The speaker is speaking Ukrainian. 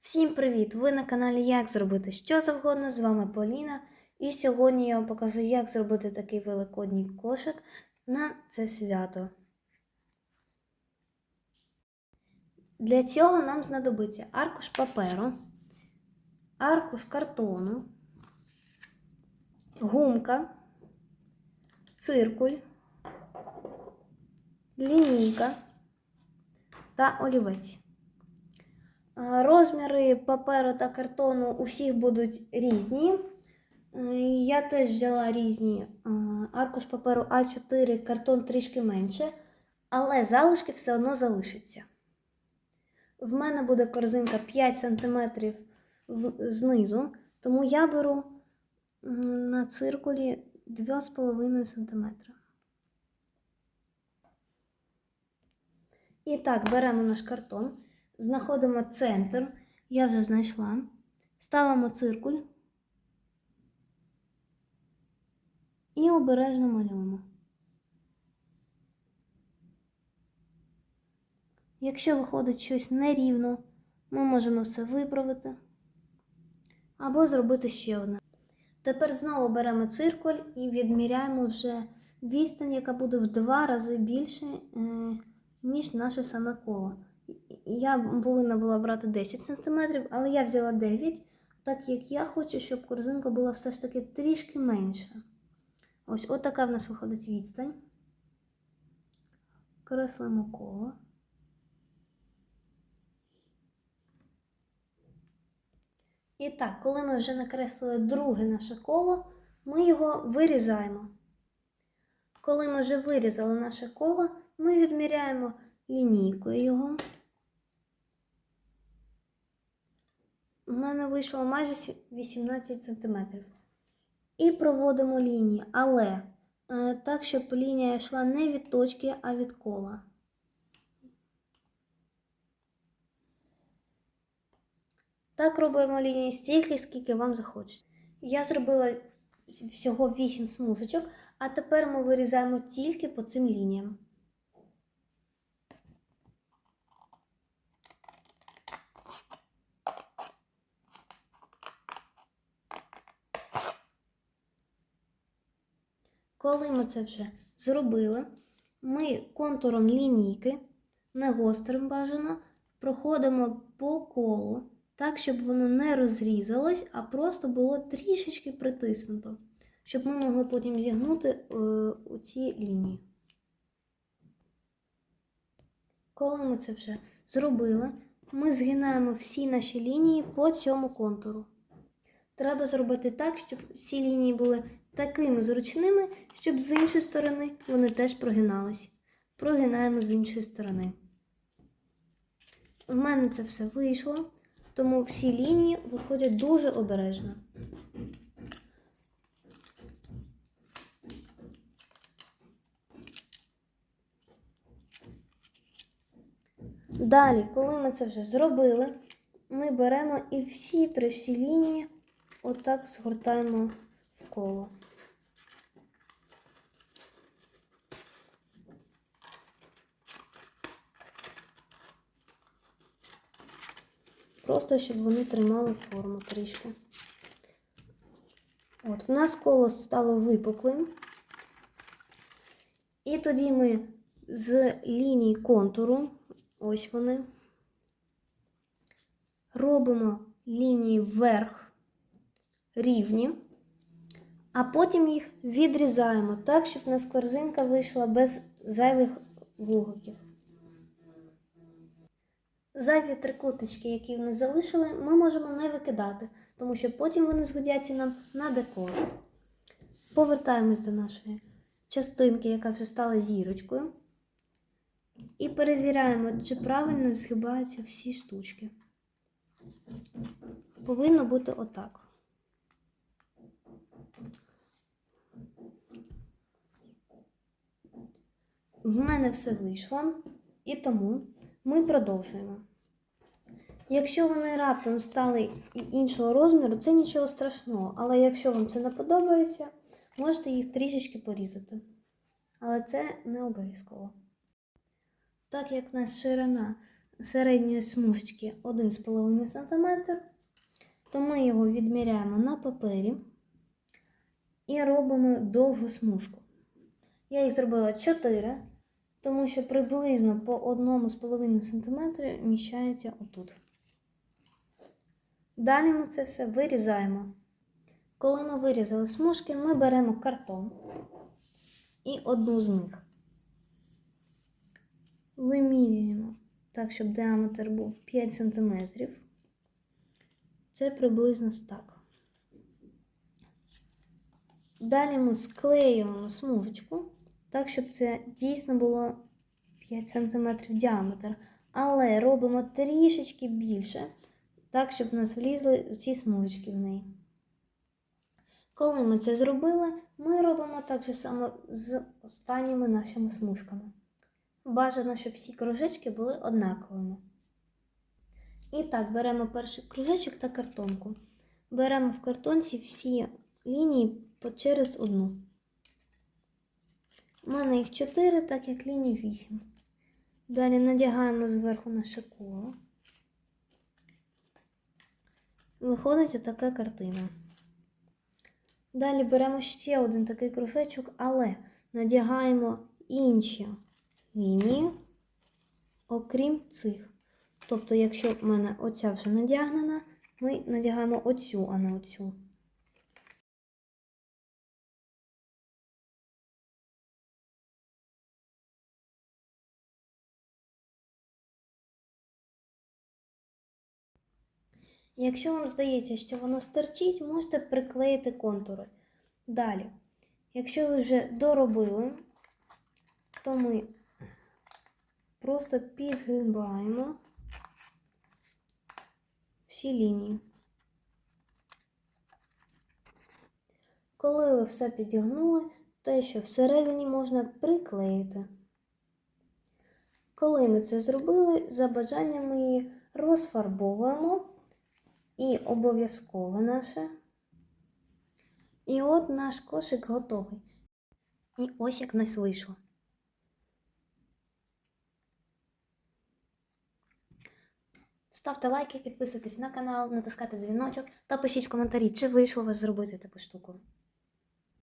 Всім привіт! Ви на каналі Як зробити що завгодно. З вами Поліна. І сьогодні я вам покажу, як зробити такий великодній кошик на це свято. Для цього нам знадобиться аркуш паперу, аркуш картону, гумка, циркуль, лінійка та олівець. Е, Розміри паперу та картону у всіх будуть різні. Е, Я теж взяла різні е, аркуш паперу А4, картон трішки менше, але залишки все одно залишаться. В мене буде корзинка 5 см знизу, тому я беру на циркулі 2,5 см. І так, беремо наш картон. Знаходимо центр, я вже знайшла. Ставимо циркуль і обережно малюємо. Якщо виходить щось нерівно, ми можемо все виправити або зробити ще одне. Тепер знову беремо циркуль і відміряємо вже відстань, яка буде в два рази більше, е, ніж наше саме коло. Я повинна була брати 10 см, але я взяла 9, так як я хочу, щоб корзинка була все ж таки трішки менша. Ось отака в нас виходить відстань. Креслимо коло. І так, коли ми вже накреслили друге наше коло, ми його вирізаємо. Коли ми вже вирізали наше коло, ми відміряємо лінійкою його. Мене вийшло майже 18 см. І проводимо лінії, але е, так, щоб лінія йшла не від точки, а від кола. Так робимо лінії стільки, скільки вам захочеться. Я зробила всього 8 смужечок, а тепер ми вирізаємо тільки по цим лініям. Коли ми це вже зробили, ми контуром лінійки, не гострим бажано, проходимо по колу, так, щоб воно не розрізалось, а просто було трішечки притиснуто, щоб ми могли потім зігнути е, у ці лінії. Коли ми це вже зробили, ми згинаємо всі наші лінії по цьому контуру. Треба зробити так, щоб всі лінії були такими зручними, щоб з іншої сторони вони теж прогинались. Прогинаємо з іншої сторони. В мене це все вийшло, тому всі лінії виходять дуже обережно. Далі, коли ми це вже зробили, ми беремо і всі при всі лінії отак згортаємо в коло. Просто щоб вони тримали форму трішки. От, в нас коло стало випуклим. І тоді ми з ліній контуру, ось вони, робимо лінії вверх рівні, а потім їх відрізаємо так, щоб в нас корзинка вийшла без зайвих вугиків. Зайві трикутнички, які в нас залишили, ми можемо не викидати, тому що потім вони згодяться нам на декор. Повертаємось до нашої частинки, яка вже стала зірочкою. І перевіряємо, чи правильно згибаються всі штучки. Повинно бути отак. В мене все вийшло, і тому ми продовжуємо. Якщо вони раптом стали іншого розміру, це нічого страшного. Але якщо вам це не подобається, можете їх трішечки порізати. Але це не обов'язково. Так як в нас ширина середньої смужечки 1,5 см, то ми його відміряємо на папері і робимо довгу смужку. Я їх зробила 4, тому що приблизно по 1,5 см вміщається отут. Далі ми це все вирізаємо. Коли ми вирізали смужки, ми беремо картон і одну з них. Вимірюємо так, щоб діаметр був 5 см. Це приблизно так. Далі ми склеюємо смужечку, так, щоб це дійсно було 5 см діаметр. Але робимо трішечки більше, так, щоб в нас влізли ці смужечки в неї. Коли ми це зробили, ми робимо так же само з останніми нашими смужками. Бажано, щоб всі кружечки були однаковими. І так, беремо перший кружечок та картонку. Беремо в картонці всі лінії через одну. У мене їх 4, так як ліній 8. Далі надягаємо зверху наше коло. Виходить отака картина. Далі беремо ще один такий кружечок, але надягаємо інші лінії, окрім цих. Тобто, якщо в мене оця вже надягнена, ми надягаємо оцю, а не оцю. Якщо вам здається, що воно стерчить, можете приклеїти контури. Далі, якщо ви вже доробили, то ми просто підгибаємо всі лінії. Коли ви все підігнули, те, що всередині можна приклеїти. Коли ми це зробили, за бажанням ми її розфарбовуємо і обов'язково наше. І от наш кошик готовий. І ось як нас вийшло. Ставте лайки, підписуйтесь на канал, натискайте дзвіночок та пишіть в коментарі, чи вийшло у вас зробити таку штуку.